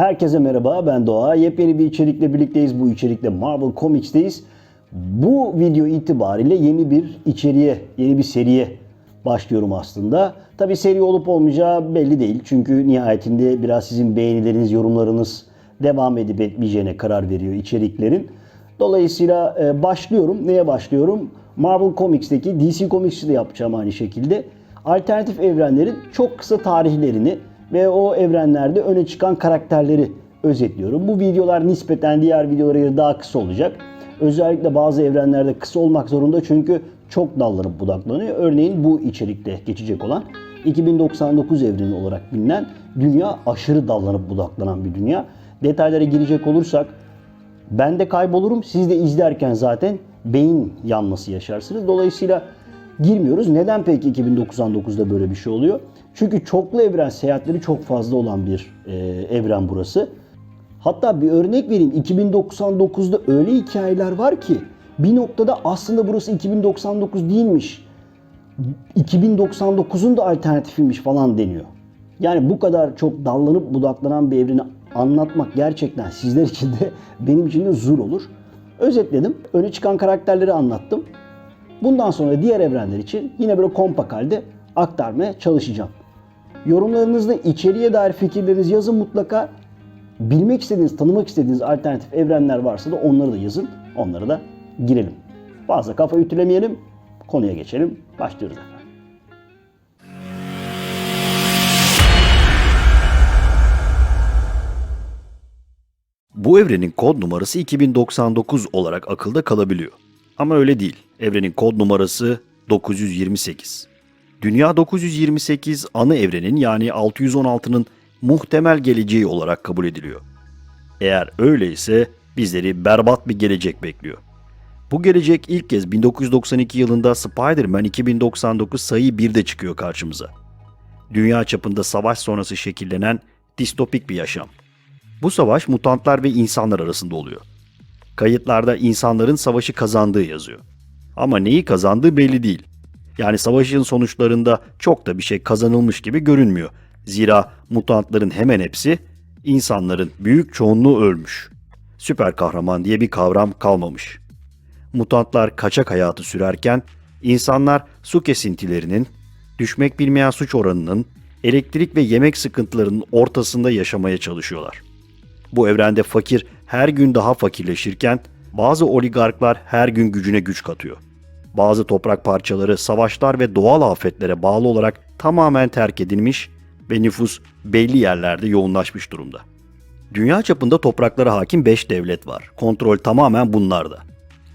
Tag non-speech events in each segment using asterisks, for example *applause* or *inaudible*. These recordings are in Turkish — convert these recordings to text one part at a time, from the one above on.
Herkese merhaba ben Doğa. Yepyeni bir içerikle birlikteyiz. Bu içerikte Marvel Comics'teyiz. Bu video itibariyle yeni bir içeriye, yeni bir seriye başlıyorum aslında. Tabi seri olup olmayacağı belli değil. Çünkü nihayetinde biraz sizin beğenileriniz, yorumlarınız devam edip etmeyeceğine karar veriyor içeriklerin. Dolayısıyla e, başlıyorum. Neye başlıyorum? Marvel Comics'teki DC Comics'i de yapacağım aynı şekilde. Alternatif evrenlerin çok kısa tarihlerini ve o evrenlerde öne çıkan karakterleri özetliyorum. Bu videolar nispeten diğer videolara göre daha kısa olacak. Özellikle bazı evrenlerde kısa olmak zorunda çünkü çok dallanıp budaklanıyor. Örneğin bu içerikte geçecek olan 2099 evreni olarak bilinen dünya aşırı dallanıp budaklanan bir dünya. Detaylara girecek olursak ben de kaybolurum. Siz de izlerken zaten beyin yanması yaşarsınız. Dolayısıyla girmiyoruz. Neden peki 2099'da böyle bir şey oluyor? Çünkü çoklu evren seyahatleri çok fazla olan bir e, evren burası. Hatta bir örnek vereyim. 2099'da öyle hikayeler var ki bir noktada aslında burası 2099 değilmiş. 2099'un da alternatifiymiş falan deniyor. Yani bu kadar çok dallanıp budaklanan bir evreni anlatmak gerçekten sizler için de *laughs* benim için de zor olur. Özetledim. Öne çıkan karakterleri anlattım. Bundan sonra diğer evrenler için yine böyle kompak halde aktarmaya çalışacağım. Yorumlarınızda içeriye dair fikirlerinizi yazın mutlaka. Bilmek istediğiniz, tanımak istediğiniz alternatif evrenler varsa da onları da yazın. Onlara da girelim. Fazla kafa ütülemeyelim. Konuya geçelim. Başlıyoruz efendim. Bu evrenin kod numarası 2099 olarak akılda kalabiliyor. Ama öyle değil. Evrenin kod numarası 928. Dünya 928 ana evrenin yani 616'nın muhtemel geleceği olarak kabul ediliyor. Eğer öyleyse bizleri berbat bir gelecek bekliyor. Bu gelecek ilk kez 1992 yılında Spider-Man 2099 sayı 1'de çıkıyor karşımıza. Dünya çapında savaş sonrası şekillenen distopik bir yaşam. Bu savaş mutantlar ve insanlar arasında oluyor. Kayıtlarda insanların savaşı kazandığı yazıyor. Ama neyi kazandığı belli değil. Yani savaşın sonuçlarında çok da bir şey kazanılmış gibi görünmüyor. Zira mutantların hemen hepsi insanların büyük çoğunluğu ölmüş. Süper kahraman diye bir kavram kalmamış. Mutantlar kaçak hayatı sürerken insanlar su kesintilerinin, düşmek bilmeyen suç oranının, elektrik ve yemek sıkıntılarının ortasında yaşamaya çalışıyorlar. Bu evrende fakir her gün daha fakirleşirken bazı oligarklar her gün gücüne güç katıyor. Bazı toprak parçaları savaşlar ve doğal afetlere bağlı olarak tamamen terk edilmiş ve nüfus belli yerlerde yoğunlaşmış durumda. Dünya çapında topraklara hakim 5 devlet var. Kontrol tamamen bunlarda.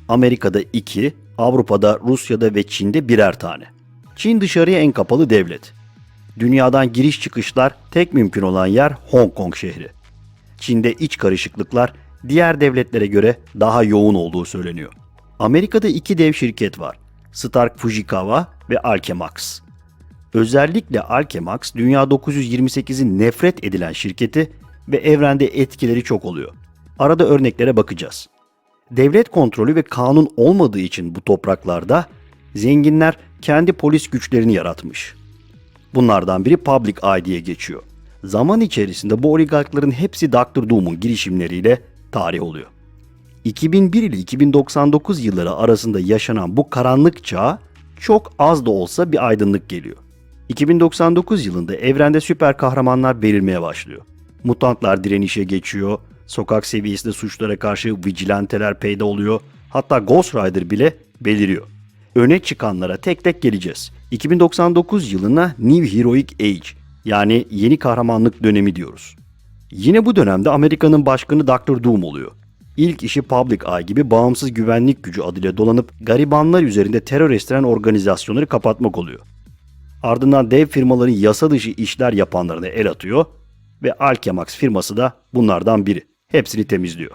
Amerika'da 2, Avrupa'da, Rusya'da ve Çin'de birer tane. Çin dışarıya en kapalı devlet. Dünyadan giriş çıkışlar tek mümkün olan yer Hong Kong şehri. Çin'de iç karışıklıklar diğer devletlere göre daha yoğun olduğu söyleniyor. Amerika'da iki dev şirket var. Stark Fujikawa ve Alchemax. Özellikle Alchemax Dünya 928'in nefret edilen şirketi ve evrende etkileri çok oluyor. Arada örneklere bakacağız. Devlet kontrolü ve kanun olmadığı için bu topraklarda zenginler kendi polis güçlerini yaratmış. Bunlardan biri Public Eye diye geçiyor. Zaman içerisinde bu oligarkların hepsi Dr. Doom'un girişimleriyle tarih oluyor. 2001 ile 2099 yılları arasında yaşanan bu karanlık çağ çok az da olsa bir aydınlık geliyor. 2099 yılında evrende süper kahramanlar belirmeye başlıyor. Mutantlar direnişe geçiyor, sokak seviyesinde suçlara karşı vigilanteler peyda oluyor, hatta Ghost Rider bile beliriyor. Öne çıkanlara tek tek geleceğiz. 2099 yılına New Heroic Age yani yeni kahramanlık dönemi diyoruz. Yine bu dönemde Amerika'nın başkanı Dr. Doom oluyor. İlk işi Public Eye gibi bağımsız güvenlik gücü adıyla dolanıp garibanlar üzerinde terör estiren organizasyonları kapatmak oluyor. Ardından dev firmaların yasa dışı işler yapanlarına el atıyor ve Alchemax firması da bunlardan biri. Hepsini temizliyor.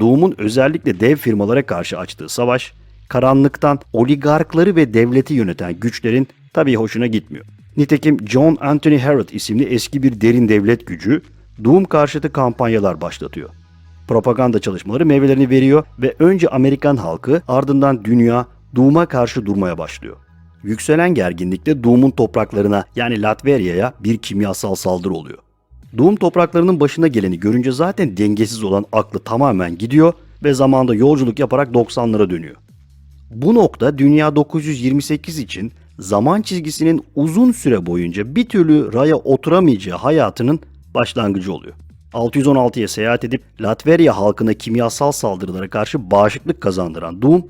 Doom'un özellikle dev firmalara karşı açtığı savaş, karanlıktan oligarkları ve devleti yöneten güçlerin tabii hoşuna gitmiyor. Nitekim John Anthony Harrod isimli eski bir derin devlet gücü Doom karşıtı kampanyalar başlatıyor. Propaganda çalışmaları meyvelerini veriyor ve önce Amerikan halkı ardından dünya Doom'a karşı durmaya başlıyor. Yükselen gerginlikte Doom'un topraklarına yani Latverya'ya bir kimyasal saldırı oluyor. Doom topraklarının başına geleni görünce zaten dengesiz olan aklı tamamen gidiyor ve zamanda yolculuk yaparak 90'lara dönüyor. Bu nokta Dünya 928 için zaman çizgisinin uzun süre boyunca bir türlü raya oturamayacağı hayatının başlangıcı oluyor. 616'ya seyahat edip Latveria halkına kimyasal saldırılara karşı bağışıklık kazandıran Doom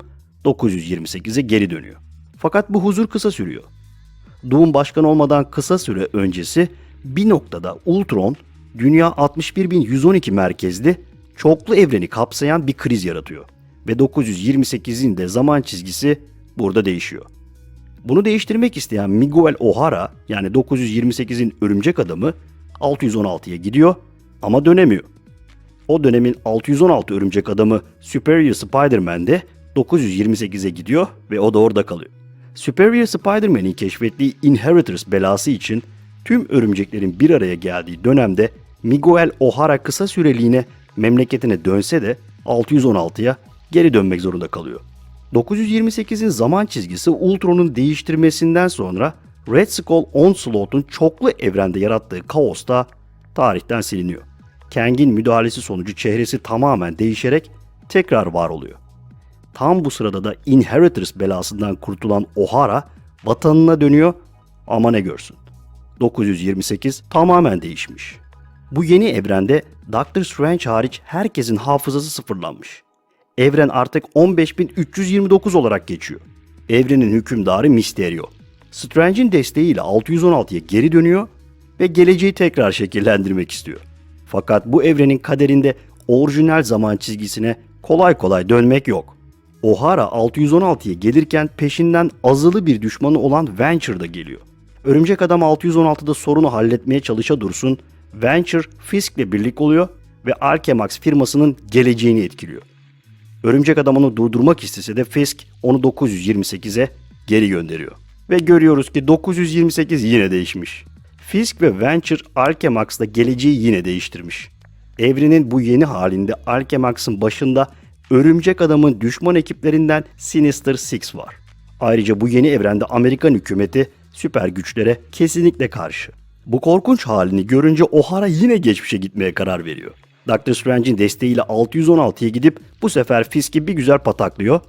928'e geri dönüyor. Fakat bu huzur kısa sürüyor. Doom başkan olmadan kısa süre öncesi bir noktada Ultron Dünya 61112 merkezli çoklu evreni kapsayan bir kriz yaratıyor. Ve 928'in de zaman çizgisi burada değişiyor. Bunu değiştirmek isteyen Miguel O'Hara yani 928'in örümcek adamı 616'ya gidiyor ama dönemiyor. O dönemin 616 örümcek adamı Superior Spider-Man de 928'e gidiyor ve o da orada kalıyor. Superior Spider-Man'in keşfettiği Inheritors belası için tüm örümceklerin bir araya geldiği dönemde Miguel O'Hara kısa süreliğine memleketine dönse de 616'ya geri dönmek zorunda kalıyor. 928'in zaman çizgisi Ultron'un değiştirmesinden sonra Red Skull Onslaught'un çoklu evrende yarattığı kaosta tarihten siliniyor. Kang'in müdahalesi sonucu çehresi tamamen değişerek tekrar var oluyor. Tam bu sırada da Inheritors belasından kurtulan O'Hara vatanına dönüyor ama ne görsün. 928 tamamen değişmiş. Bu yeni evrende Doctor Strange hariç herkesin hafızası sıfırlanmış. Evren artık 15329 olarak geçiyor. Evrenin hükümdarı Mysterio. Strange'in desteğiyle 616'ya geri dönüyor ve geleceği tekrar şekillendirmek istiyor. Fakat bu evrenin kaderinde orijinal zaman çizgisine kolay kolay dönmek yok. O'Hara 616'ya gelirken peşinden azılı bir düşmanı olan Venture da geliyor. Örümcek Adam 616'da sorunu halletmeye çalışa dursun, Venture Fisk'le birlik oluyor ve Alchemax firmasının geleceğini etkiliyor. Örümcek Adam onu durdurmak istese de Fisk onu 928'e geri gönderiyor. Ve görüyoruz ki 928 yine değişmiş. Fisk ve Venture Alchemax'la geleceği yine değiştirmiş. Evrenin bu yeni halinde Alchemax'ın başında Örümcek Adam'ın düşman ekiplerinden Sinister Six var. Ayrıca bu yeni evrende Amerikan hükümeti süper güçlere kesinlikle karşı. Bu korkunç halini görünce O'Hara yine geçmişe gitmeye karar veriyor. Doctor Strange'in desteğiyle 616'ya gidip bu sefer Fisk'i bir güzel pataklıyor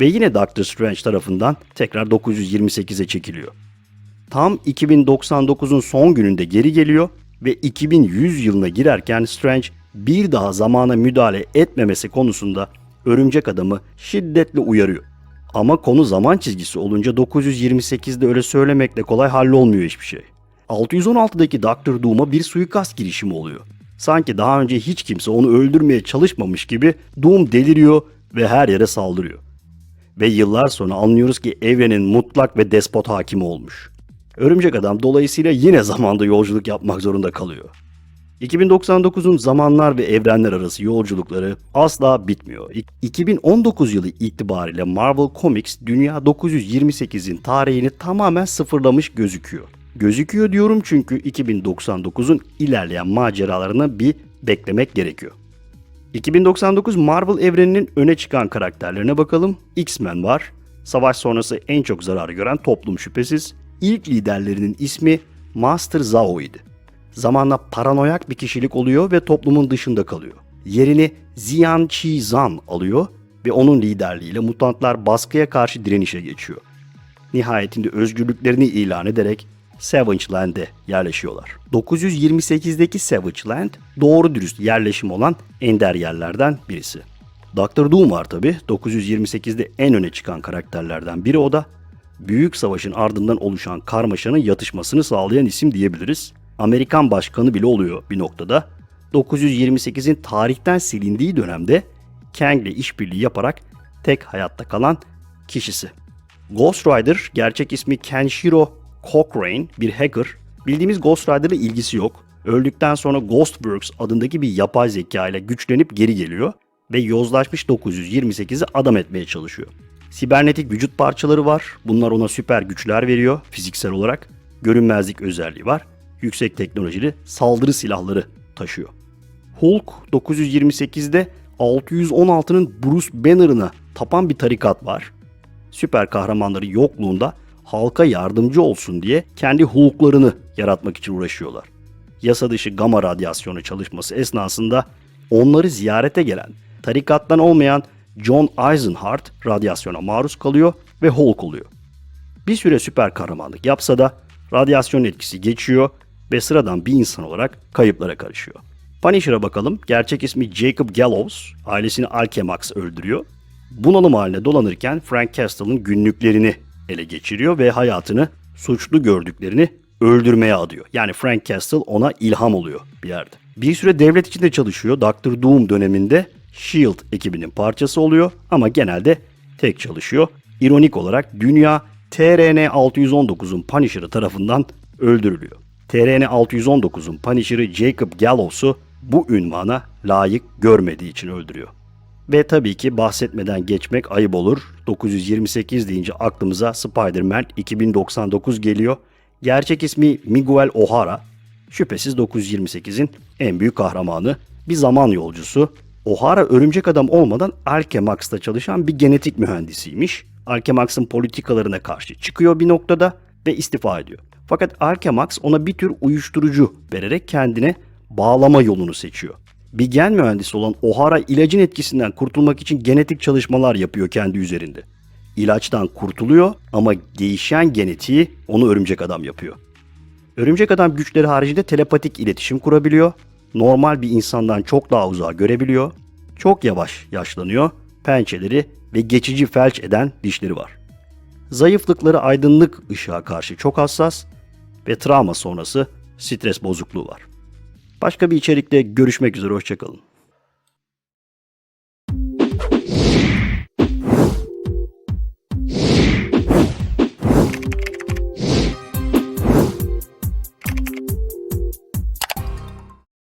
ve yine Doctor Strange tarafından tekrar 928'e çekiliyor. Tam 2099'un son gününde geri geliyor ve 2100 yılına girerken Strange bir daha zamana müdahale etmemesi konusunda örümcek adamı şiddetle uyarıyor. Ama konu zaman çizgisi olunca 928'de öyle söylemekle kolay hallolmuyor hiçbir şey. 616'daki Doctor Doom'a bir suikast girişimi oluyor. Sanki daha önce hiç kimse onu öldürmeye çalışmamış gibi Doom deliriyor ve her yere saldırıyor. Ve yıllar sonra anlıyoruz ki evrenin mutlak ve despot hakimi olmuş. Örümcek Adam dolayısıyla yine zamanda yolculuk yapmak zorunda kalıyor. 2099'un zamanlar ve evrenler arası yolculukları asla bitmiyor. İ- 2019 yılı itibariyle Marvel Comics Dünya 928'in tarihini tamamen sıfırlamış gözüküyor. Gözüküyor diyorum çünkü 2099'un ilerleyen maceralarına bir beklemek gerekiyor. 2099 Marvel evreninin öne çıkan karakterlerine bakalım. X-Men var. Savaş sonrası en çok zarar gören toplum şüphesiz. İlk liderlerinin ismi Master Zao idi. Zamanla paranoyak bir kişilik oluyor ve toplumun dışında kalıyor. Yerini Zian Chi Zan alıyor ve onun liderliğiyle mutantlar baskıya karşı direnişe geçiyor. Nihayetinde özgürlüklerini ilan ederek Savage Land'e yerleşiyorlar. 928'deki Savage Land doğru dürüst yerleşim olan ender yerlerden birisi. Doctor Doom var tabi. 928'de en öne çıkan karakterlerden biri o da. Büyük Savaş'ın ardından oluşan karmaşanın yatışmasını sağlayan isim diyebiliriz. Amerikan başkanı bile oluyor bir noktada. 928'in tarihten silindiği dönemde Kang ile işbirliği yaparak tek hayatta kalan kişisi. Ghost Rider gerçek ismi Kenshiro Cochrane bir hacker. Bildiğimiz Ghost Rider'la ilgisi yok. Öldükten sonra Ghostworks adındaki bir yapay zeka ile güçlenip geri geliyor ve yozlaşmış 928'i adam etmeye çalışıyor. Sibernetik vücut parçaları var. Bunlar ona süper güçler veriyor fiziksel olarak. Görünmezlik özelliği var. Yüksek teknolojili saldırı silahları taşıyor. Hulk 928'de 616'nın Bruce Banner'ına tapan bir tarikat var. Süper kahramanları yokluğunda halka yardımcı olsun diye kendi Hulk'larını yaratmak için uğraşıyorlar. yasa dışı gama radyasyonu çalışması esnasında onları ziyarete gelen tarikattan olmayan John Eisenhart radyasyona maruz kalıyor ve Hulk oluyor. Bir süre süper kahramanlık yapsa da radyasyon etkisi geçiyor ve sıradan bir insan olarak kayıplara karışıyor. Punisher'a bakalım. Gerçek ismi Jacob Gallows. Ailesini Alchemax öldürüyor. Bunalım haline dolanırken Frank Castle'ın günlüklerini ele geçiriyor ve hayatını suçlu gördüklerini öldürmeye adıyor. Yani Frank Castle ona ilham oluyor bir yerde. Bir süre devlet içinde çalışıyor. Dr. Doom döneminde SHIELD ekibinin parçası oluyor ama genelde tek çalışıyor. İronik olarak dünya TRN 619'un Punisher'ı tarafından öldürülüyor. TRN 619'un Punisher'ı Jacob Gallows'u bu ünvana layık görmediği için öldürüyor. Ve tabii ki bahsetmeden geçmek ayıp olur. 928 deyince aklımıza Spider-Man 2099 geliyor. Gerçek ismi Miguel O'Hara. Şüphesiz 928'in en büyük kahramanı, bir zaman yolcusu. O'Hara örümcek adam olmadan Alchemax'ta çalışan bir genetik mühendisiymiş. Alchemax'ın politikalarına karşı çıkıyor bir noktada ve istifa ediyor. Fakat Alchemax ona bir tür uyuşturucu vererek kendine bağlama yolunu seçiyor. Bir gen mühendisi olan O'Hara ilacın etkisinden kurtulmak için genetik çalışmalar yapıyor kendi üzerinde. İlaçtan kurtuluyor ama değişen genetiği onu örümcek adam yapıyor. Örümcek adam güçleri haricinde telepatik iletişim kurabiliyor. Normal bir insandan çok daha uzağa görebiliyor. Çok yavaş yaşlanıyor. Pençeleri ve geçici felç eden dişleri var. Zayıflıkları aydınlık ışığa karşı çok hassas ve travma sonrası stres bozukluğu var. Başka bir içerikte görüşmek üzere hoşçakalın.